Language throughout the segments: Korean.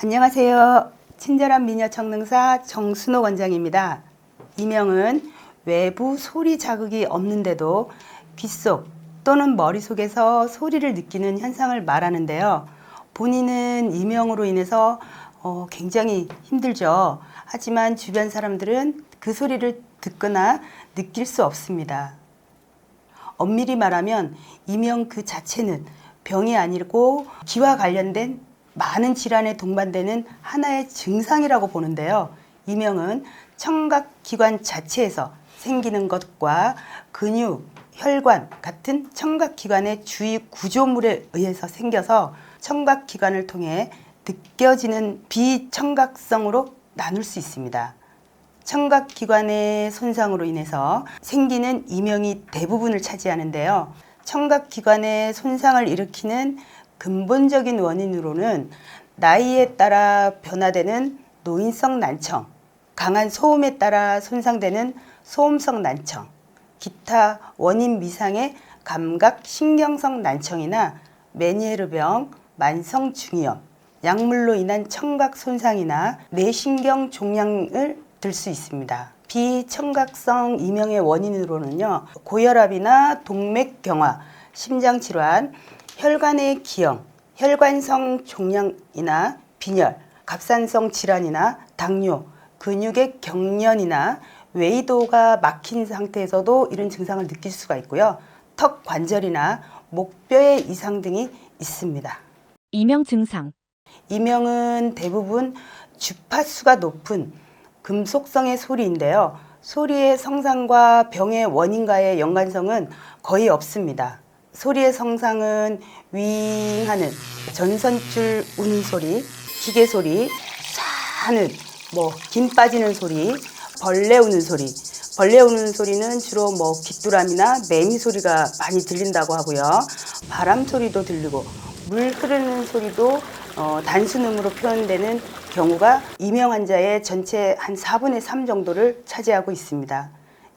안녕하세요. 친절한 미녀 청능사 정순호 원장입니다. 이명은 외부 소리 자극이 없는데도 귓속 또는 머릿속에서 소리를 느끼는 현상을 말하는데요. 본인은 이명으로 인해서 어, 굉장히 힘들죠. 하지만 주변 사람들은 그 소리를 듣거나 느낄 수 없습니다. 엄밀히 말하면 이명 그 자체는 병이 아니고 귀와 관련된 많은 질환에 동반되는 하나의 증상이라고 보는데요. 이명은 청각 기관 자체에서 생기는 것과 근육, 혈관 같은 청각 기관의 주위 구조물에 의해서 생겨서 청각 기관을 통해 느껴지는 비청각성으로 나눌 수 있습니다. 청각 기관의 손상으로 인해서 생기는 이명이 대부분을 차지하는데요. 청각 기관의 손상을 일으키는 근본적인 원인으로는 나이에 따라 변화되는 노인성 난청, 강한 소음에 따라 손상되는 소음성 난청, 기타 원인 미상의 감각 신경성 난청이나 메니에르병, 만성 중이염, 약물로 인한 청각 손상이나 뇌신경 종양을 들 수 있습니다. 비청각성 이명의 원인으로는요, 고혈압이나 동맥경화, 심장 질환, 혈관의 기형, 혈관성 종양이나 빈혈, 갑상선 질환이나 당뇨, 근육의 경련이나 외이도가 막힌 상태에서도 이런 증상을 느낄 수가 있고요. 턱 관절이나 목뼈의 이상 등이 있습니다. 이명 증상, 이명은 대부분 주파수가 높은 금속성의 소리인데요. 소리의 성상과 병의 원인과의 연관성은 거의 없습니다. 소리의 성상은 윙 하는 전선줄 우는 소리, 기계 소리, 쏴하는 뭐 김 빠지는 소리, 벌레 우는 소리. 벌레 우는 소리는 주로 뭐 귀뚜라미나 매미 소리가 많이 들린다고 하고요. 바람 소리도 들리고 물 흐르는 소리도 어, 단순음으로 표현되는 경우가 이명 환자의 전체 한 4분의 3 정도를 차지하고 있습니다.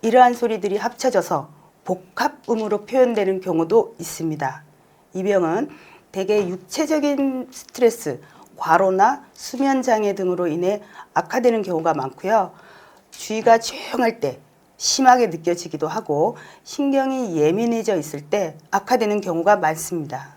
이러한 소리들이 합쳐져서 복합음으로 표현되는 경우도 있습니다. 이 병은 대개 육체적인 스트레스, 과로나 수면 장애 등으로 인해 악화되는 경우가 많고요. 주의가 조용할 때 심하게 느껴지기도 하고 신경이 예민해져 있을 때 악화되는 경우가 많습니다.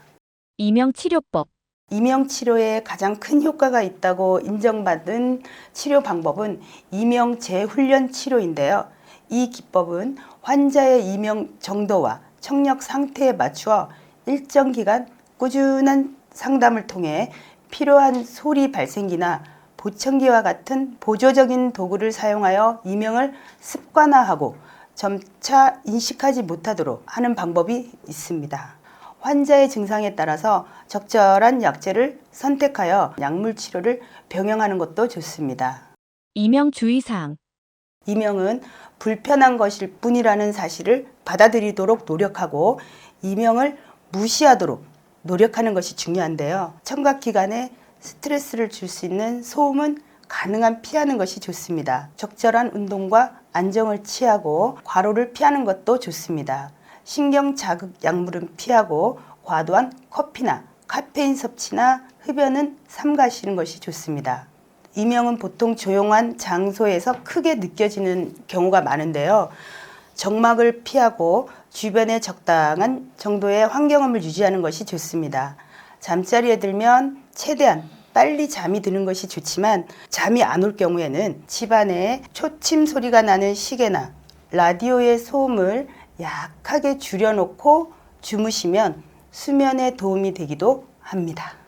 이명 치료법, 이명 치료에 가장 큰 효과가 있다고 인정받은 치료 방법은 이명 재훈련 치료인데요. 이 기법은 환자의 이명 정도와 청력 상태에 맞추어 일정 기간 꾸준한 상담을 통해 필요한 소리 발생기나 보청기와 같은 보조적인 도구를 사용하여 이명을 습관화하고 점차 인식하지 못하도록 하는 방법이 있습니다. 환자의 증상에 따라서 적절한 약제를 선택하여 약물 치료를 병행하는 것도 좋습니다. 이명 주의사항, 이명은 불편한 것일 뿐이라는 사실을 받아들이도록 노력하고 이명을 무시하도록 노력하는 것이 중요한데요. 청각 기관에 스트레스를 줄 수 있는 소음은 가능한 피하는 것이 좋습니다. 적절한 운동과 안정을 취하고 과로를 피하는 것도 좋습니다. 신경 자극 약물은 피하고 과도한 커피나 카페인 섭취나 흡연은 삼가시는 것이 좋습니다. 이명은 보통 조용한 장소에서 크게 느껴지는 경우가 많은데요. 정막을 피하고 주변에 적당한 정도의 환경음을 유지하는 것이 좋습니다. 잠자리에 들면 최대한 빨리 잠이 드는 것이 좋지만 잠이 안 올 경우에는 집안에 초침 소리가 나는 시계나 라디오의 소음을 약하게 줄여놓고 주무시면 수면에 도움이 되기도 합니다.